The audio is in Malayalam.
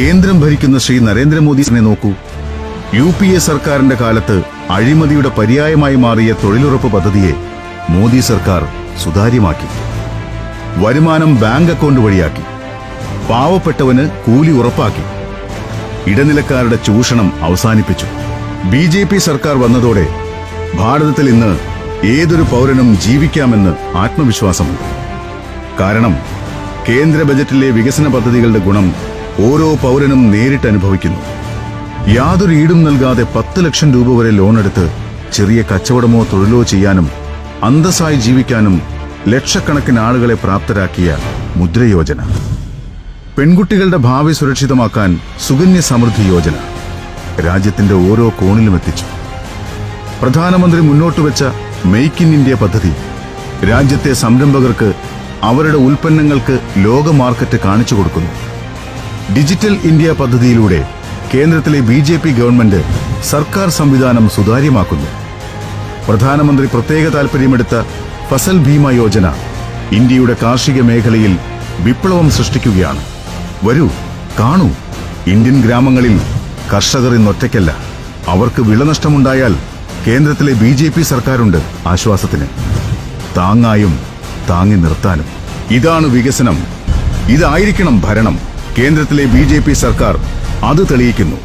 കേന്ദ്രം ഭരിക്കുന്ന ശ്രീ നരേന്ദ്രമോദിനെ നോക്കൂ. യു പി എ സർക്കാരിന്റെ കാലത്ത് അഴിമതിയുടെ പര്യായമായി മാറിയ തൊഴിലുറപ്പ് പദ്ധതിയെ മോദി സർക്കാർ സുതാര്യമാക്കി. വരുമാനം ബാങ്ക് അക്കൗണ്ട് വഴിയാക്കി. പാവപ്പെട്ടവന് കൂലി ഉറപ്പാക്കി. ഇടനിലക്കാരുടെ ചൂഷണം അവസാനിപ്പിച്ചു. ബി ജെ പി സർക്കാർ വന്നതോടെ ഭാരതത്തിൽ ഇന്ന് ഏതൊരു പൗരനും ജീവിക്കാമെന്ന് ആത്മവിശ്വാസമുണ്ട്. കാരണം കേന്ദ്ര ബജറ്റിലെ വികസന പദ്ധതികളുടെ ഗുണം ഓരോ പൗരനും നേരിട്ട് അനുഭവിക്കുന്നു. യാതൊരു ഈടും നൽകാതെ പത്ത് ലക്ഷം രൂപ വരെ ലോൺ എടുത്ത് ചെറിയ കച്ചവടമോ തൊഴിലോ ചെയ്യാനും അന്തസ്സായി ജീവിക്കാനും ലക്ഷക്കണക്കിന് ആളുകളെ പ്രാപ്തരാക്കിയ മുദ്രയോജന. പെൺകുട്ടികളുടെ ഭാവി സുരക്ഷിതമാക്കാൻ സുകന്യ സമൃദ്ധി യോജന രാജ്യത്തിന്റെ ഓരോ കോണിലും എത്തിച്ചു. പ്രധാനമന്ത്രി മുന്നോട്ട് വെച്ച മെയ്ക്ക് ഇൻ ഇന്ത്യ പദ്ധതി രാജ്യത്തെ സംരംഭകർക്ക് അവരുടെ ഉൽപ്പന്നങ്ങൾക്ക് ലോക മാർക്കറ്റ് കാണിച്ചു കൊടുക്കുന്നു. ഡിജിറ്റൽ ഇന്ത്യ പദ്ധതിയിലൂടെ കേന്ദ്രത്തിലെ ബി ജെ പി ഗവൺമെന്റ് സർക്കാർ സംവിധാനം സുതാര്യമാക്കുന്നു. പ്രധാനമന്ത്രി പ്രത്യേക താൽപര്യമെടുത്ത ഫസൽ ഭീമ യോജന ഇന്ത്യയുടെ കാർഷിക മേഖലയിൽ വിപ്ലവം സൃഷ്ടിക്കുകയാണ്. വരൂ കാണൂ. ഇന്ത്യൻ ഗ്രാമങ്ങളിൽ കർഷകർ ഇന്നൊറ്റയ്ക്കല്ല. അവർക്ക് വിളനഷ്ടമുണ്ടായാൽ കേന്ദ്രത്തിലെ ബി ജെ പി സർക്കാരുണ്ട് ആശ്വാസത്തിന്. താങ്ങായും താങ്ങി നിർത്താനും. ഇതാണ് വികസനം. ഇതായിരിക്കണം ഭരണം. കേന്ദ്രത്തിലെ ബി സർക്കാർ അത് തെളിയിക്കുന്നു.